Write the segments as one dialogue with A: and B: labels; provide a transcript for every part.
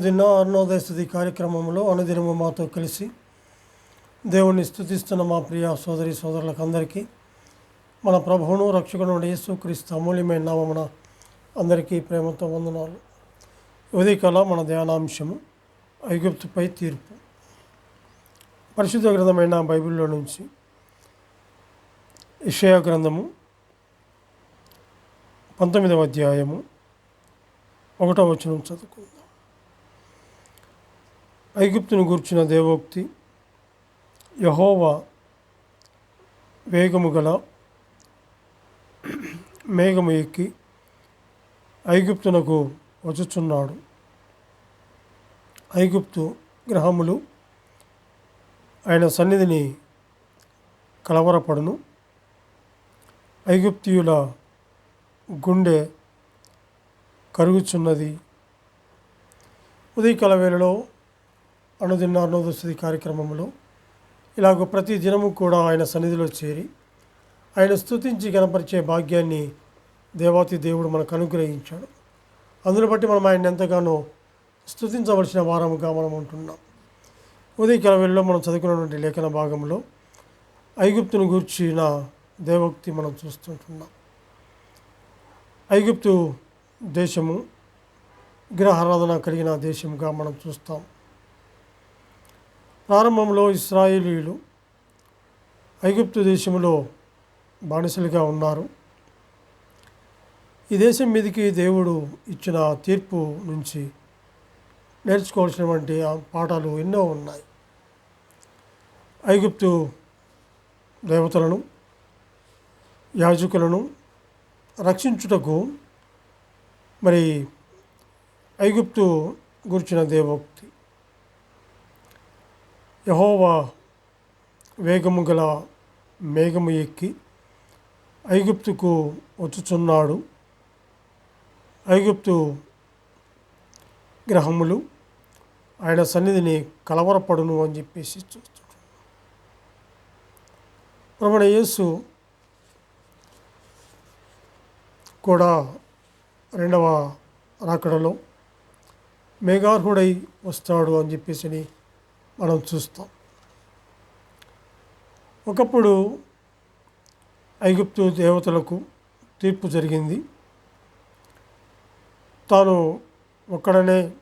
A: అరుణోదయ స్థుతి కార్యక్రమంలో అనుదినము మాతో కలిసి దేవుణ్ణి స్థుతిస్తున్న మా ప్రియ సోదరి సోదరులకు అందరికీ మన ప్రభువును రక్షకుడు యేసుక్రీస్తు అమూల్యమైన నామమున అందరికీ ప్రేమతో వందనాలు. ఉదయకాల మన ధ్యానాంశము ఐగుప్తుపై తీర్పు. పరిశుద్ధ గ్రంథమైన బైబిల్లో నుంచి ఇషయా గ్రంథము పంతొమ్మిదవ అధ్యాయము ఒకటో వచనం చదువుకుందాం. ఐగుప్తును గూర్చిన దేవోక్తి యహోవా వేగము గల మేఘము ఎక్కి ఐగుప్తునకు వచ్చుచున్నాడు. ఐగుప్తు గ్రహములు ఆయన సన్నిధిని కలవరపడును. ఐగుప్తియుల గుండె కరుగుచున్నది. ఉదయకాల వేళలో అనుదిన అరుణోదయ కార్యక్రమంలో ఇలాగ ప్రతి దినము కూడా ఆయన సన్నిధిలో చేరి ఆయన స్థుతించి గణపరిచే భాగ్యాన్ని దేవాతి దేవుడు మనకు అనుగ్రహించాడు. అందును బట్టి మనం ఆయన ఎంతగానో స్థుతించవలసిన వారముగా మనం ఉంటున్నాం. ఉదయకాల వేళలో మనం చదువుకున్నటువంటి లేఖన భాగంలో ఐగుప్తును గూర్చిన దేవోక్తి మనం చూస్తుంటున్నాం. ఐగుప్తు దేశము విగ్రహారాధన కలిగిన దేశంగా మనం చూస్తాం. ప్రారంభంలో ఇస్రాయేలీలు ఐగుప్తు దేశంలో బానిసలుగా ఉన్నారు. ఈ దేశం మీదకి దేవుడు ఇచ్చిన తీర్పు నుంచి నేర్చుకోవాల్సినటువంటి పాఠాలు ఎన్నో ఉన్నాయి. ఐగుప్తు దేవతలను యాజకులను రక్షించుటకు మరి ఐగుప్తు గురించిన దేవోక్తి యహోవా వేగము గల మేఘము ఎక్కి ఐగుప్తుకు వచ్చుచున్నాడు. ఐగుప్తు గ్రహములు ఆయన సన్నిధిని కలవరపడును అని చెప్పేసి చూస్తున్నాడు. ప్రమణ యేసు కూడా రెండవ రాకడలో మేఘార్హుడై వస్తాడు అని చెప్పేసి మనం చూస్తాం. ఒకప్పుడు ఐగుప్తు దేవతలకు తీర్పు జరిగింది. తాను ఒక్కడనే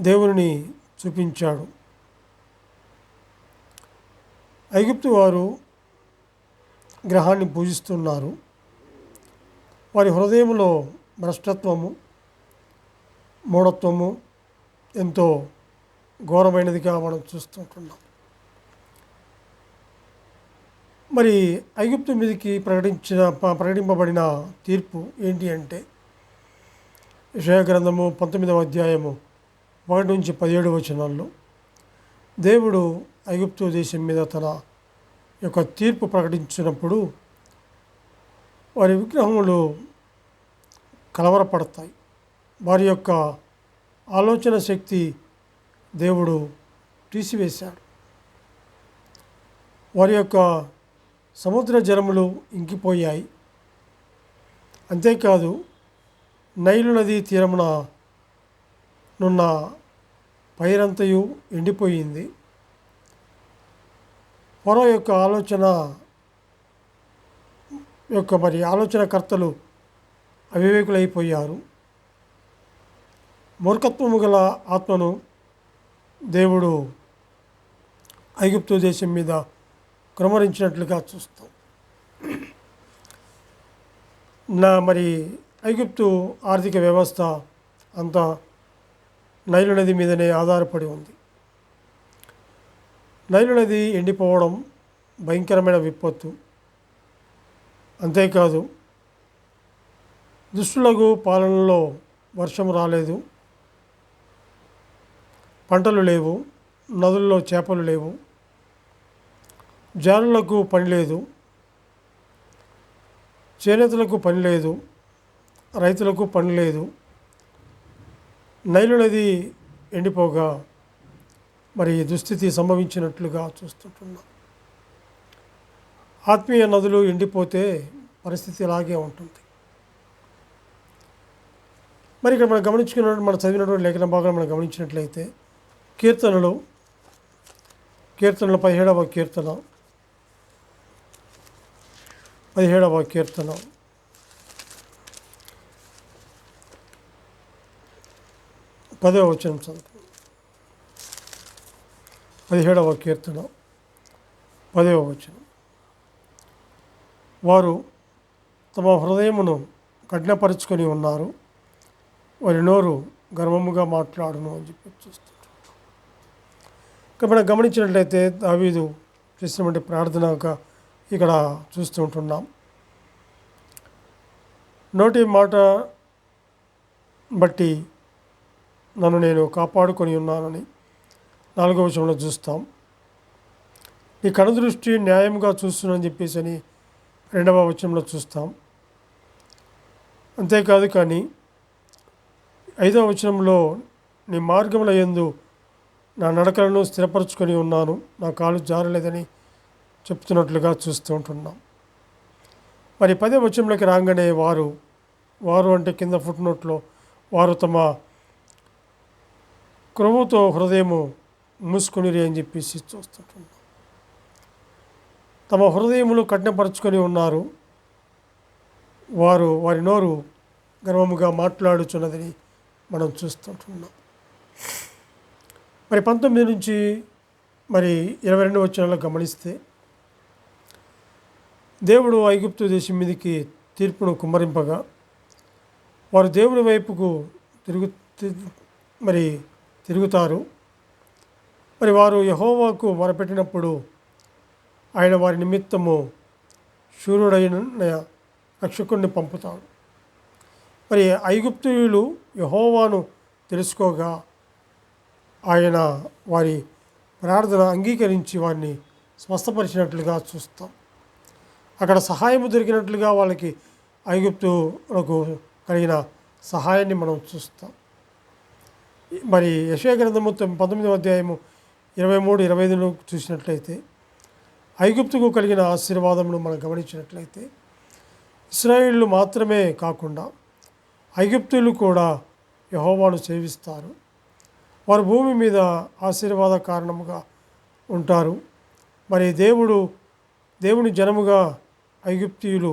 A: దేవుని చూపించాడు. ఐగుప్తు వారు గ్రహాన్ని పూజిస్తున్నారు. వారి హృదయంలో భ్రష్టత్వము మూఢత్వము ఎంతో ఘోరమైనదిగా మనం చూస్తుంటున్నాం. మరి ఐగుప్తు మీదకి ప్రకటించిన ప- ప్రకటింపబడిన తీర్పు ఏంటి అంటే విషయగ్రంథము పంతొమ్మిదవ అధ్యాయము ఒకటి నుంచి పదిహేడు వచనాల్లో దేవుడు ఐగుప్తు దేశం మీద తన యొక్క తీర్పు ప్రకటించినప్పుడు వారి విగ్రహములు కలవరపడతాయి. వారి యొక్క ఆలోచన శక్తి దేవుడు తీసివేశాడు. వారి యొక్క సముద్ర జలములు ఇంకిపోయాయి. అంతేకాదు నైలు నది తీరమున నున్న పైరంతయు ఎండిపోయింది. పొర యొక్క ఆలోచన యొక్క మరి ఆలోచనకర్తలు అవివేకులైపోయారు. మూర్ఖత్వము గల ఆత్మను దేవుడు ఐగుప్తు దేశం మీద క్రమరించినట్లుగా చూస్తాం. నా మరి ఐగుప్తు ఆర్థిక వ్యవస్థ అంతా నైలు నది మీదనే ఆధారపడి ఉంది. నైలు నది ఎండిపోవడం భయంకరమైన విపత్తు. అంతేకాదు దుష్టులకు పాలనలో వర్షం రాలేదు. పంటలు లేవు నదుల్లో చేపలు లేవు జానులకు పని లేదు చేనేతలకు పని లేదు రైతులకు పని లేదు నైలు నది ఎండిపోగా మరి దుస్థితి సంభవించినట్లుగా చూస్తుంటున్నాం. ఆత్మీయ నదులు ఎండిపోతే పరిస్థితి ఇలాగే ఉంటుంది. మరి ఇక్కడ మనం గమనించుకున్న మనం చదివినటువంటి లేఖన భాగంలో మనం గమనించినట్లయితే కీర్తనలు కీర్తనలు పదిహేడవ కీర్తన పదిహేడవ కీర్తన. పదవ వచనం చదువు. పదిహేడవ కీర్తన పదవ వచనం. వారు తమ హృదయమును కఠినపరుచుకొని ఉన్నారు. వారి నోరు గర్వముగా మాట్లాడును అని చెప్పి చూస్తారు మనం గమనించినట్లయితే దావీదు చేసినటువంటి ప్రార్థన ఇక్కడ చూస్తూ ఉంటున్నాం. నోటి మాట బట్టి నన్ను నేను కాపాడుకొని ఉన్నానని నాలుగవ విషయంలో చూస్తాం. నీ కనుదృష్టి న్యాయంగా చూస్తున్నానని చెప్పేసి అని రెండవ వచనంలో చూస్తాం. అంతేకాదు కానీ ఐదవ వచనంలో నీ మార్గముల యందు నా నడకలను స్థిరపరచుకొని ఉన్నాను. నా కాలు జారలేదని చెప్తున్నట్లుగా చూస్తూ ఉంటున్నాం. మరి పదే వచ్చంలోకి రాగానే వారు వారు అంటే కింద ఫుట్ నోట్లో వారు తమ క్రొవ్వుతో హృదయము మూసుకొనిరి అని చెప్పేసి చూస్తుంటున్నాం. తమ హృదయములు కఠినపరుచుకొని ఉన్నారు. వారు వారి నోరు గర్వముగా మాట్లాడుచున్నదని మనం చూస్తుంటున్నాం. మరి పంతొమ్మిది నుంచి మరి ఇరవై రెండు వచ్చినాల్లో గమనిస్తే దేవుడు ఐగుప్తు దేశం మీదకి తీర్పును కుమ్మరింపగా వారు దేవుని వైపుకు తిరుగు మరి తిరుగుతారు. మరి వారు యహోవాకు మొరపెట్టినప్పుడు ఆయన వారి నిమిత్తము శూరుడైన రక్షకుడిని పంపుతాడు. మరి ఐగుప్తులు యహోవాను తెలుసుకోగా ఆయన వారి ప్రార్థన అంగీకరించి వారిని స్వస్థపరిచినట్లుగా చూస్తాం. అక్కడ సహాయము దొరికినట్లుగా వాళ్ళకి ఐగుప్తులకు కలిగిన సహాయాన్ని మనం చూస్తాం. మరి యశయ గ్రంథము పంతొమ్మిది పంతొమ్మిదవ అధ్యాయము ఇరవై మూడు ఇరవై ఐదులో చూసినట్లయితే ఐగుప్తుకు కలిగిన ఆశీర్వాదమును మనం గమనించినట్లయితే ఇస్రాయిళ్ళు మాత్రమే కాకుండా ఐగుప్తులు కూడా యహోవాను సేవిస్తారు. వారు భూమి మీద ఆశీర్వాద కారణముగా ఉంటారు. మరి దేవుడు దేవుని జనముగా ఐగుప్తియులు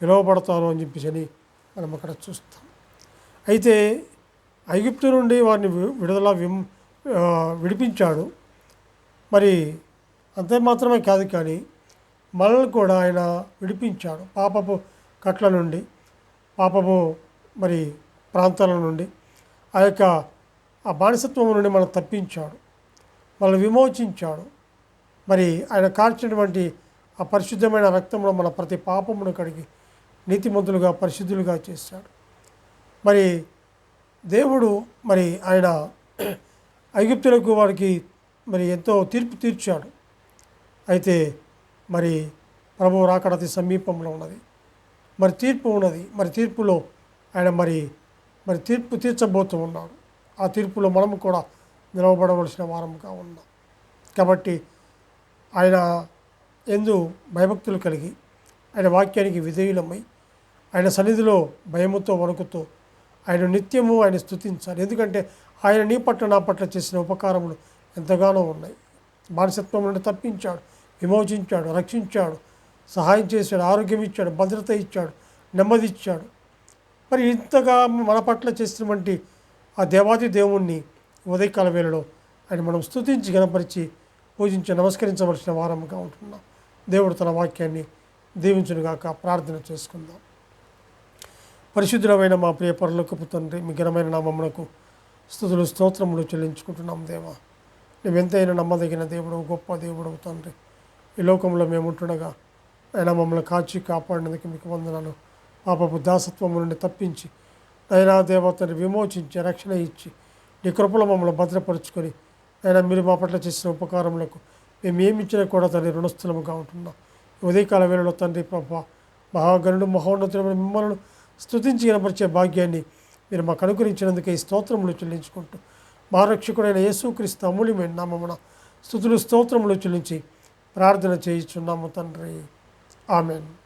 A: పిలువబడతారు అని చెప్పేసి మనం అక్కడ చూస్తాం. అయితే ఐగుప్తు నుండి వారిని విడుదల విం విడిపించాడు. మరి అంతే మాత్రమే కాదు కానీ మనల్ని కూడా ఆయన విడిపించాడు పాపపు కట్ల నుండి పాపపు మరి ప్రాంతాల నుండి. ఆ యొక్క ఆ బానిసత్వం నుండి మనం తప్పించాడు. మనల్ని విమోచించాడు. మరి ఆయన కార్చినటువంటి ఆ పరిశుద్ధమైన రక్తంలో మన ప్రతి పాపమును కడిగి నీతిమంతులుగా పరిశుద్ధులుగా చేశాడు. మరి దేవుడు మరి ఆయన ఐగుప్తులకు వారికి మరి ఎంతో తీర్పు తీర్చాడు. అయితే మరి ప్రభు రాకడతి సమీపంలో ఉన్నది. మరి తీర్పు ఉన్నది. మరి తీర్పులో ఆయన మరి మరి తీర్పు తీర్చబోతూ ఉన్నాడు. ఆ తీర్పులో మనము కూడా నిలవబడవలసిన వారంగా ఉన్నాం. కాబట్టి ఆయన ఎందు భయభక్తులు కలిగి ఆయన వాక్యానికి విధేయులమై ఆయన సన్నిధిలో భయముతో వణుకుతూ ఆయన నిత్యము ఆయన స్థుతించాలి ఎందుకంటే ఆయన నీ పట్ల నా పట్ల చేసిన ఉపకారములు ఎంతగానో ఉన్నాయి. బానిసత్వం నుండి తప్పించాడు విమోచించాడు రక్షించాడు సహాయం చేశాడు ఆరోగ్యం ఇచ్చాడు భద్రత ఇచ్చాడు నెమ్మది ఇచ్చాడు. మరి ఇంతగా మన పట్ల చేసినటువంటి ఆ దేవాది దేవుణ్ణి ఉదయకాల వేళలో ఆయన మనం స్తుతించి గణపరిచి పూజించి నమస్కరించవలసిన వారముగా ఉంటున్నాం. దేవుడు తన వాక్యాన్ని దీవించునుగాక ప్రార్థన చేసుకుందాం. పరిశుద్ధమైన మా ప్రియ పరలోకపు తండ్రి మీ ఘనమైన నామమునకు స్థుతులు స్తోత్రములు చెల్లించుకుంటున్నాం దేవా. నువ్వెంతైనా నమ్మదగిన దేవుడు గొప్ప దేవుడు తండ్రి. ఈ లోకంలో మేము ఉంటుండగా ఆయన మమ్మల్ని కాచి కాపాడినందుకు మీకు వందనాలు. పాపపు దాసత్వము నుండి తప్పించి నైనా దేవతని విమోచించి రక్షణ ఇచ్చి నీ కృపలో మమ్మల్ని భద్రపరుచుకొని అయినా మీరు మా పట్ల చేసిన ఉపకారములకు మేము ఏమిచ్చినా కూడా తండ్రి రుణస్థలముగా ఉంటున్నాం. ఉదయకాల వేళలో తండ్రి ప్రభా మహాగణుడు మహోన్నతుడు మిమ్మల్ని స్తుతించి కనపరిచే భాగ్యాన్ని మీరు మాకు అనుగ్రహించినందుకే ఈ స్తోత్రములు చెల్లించుకుంటూ మా రక్షకుడైన యేసుక్రీస్తు అమూల్యమైన నామమున స్థుతులు స్తోత్రములు చెల్లించి ప్రార్థన చేయించున్నాము తండ్రి. ఆమెను.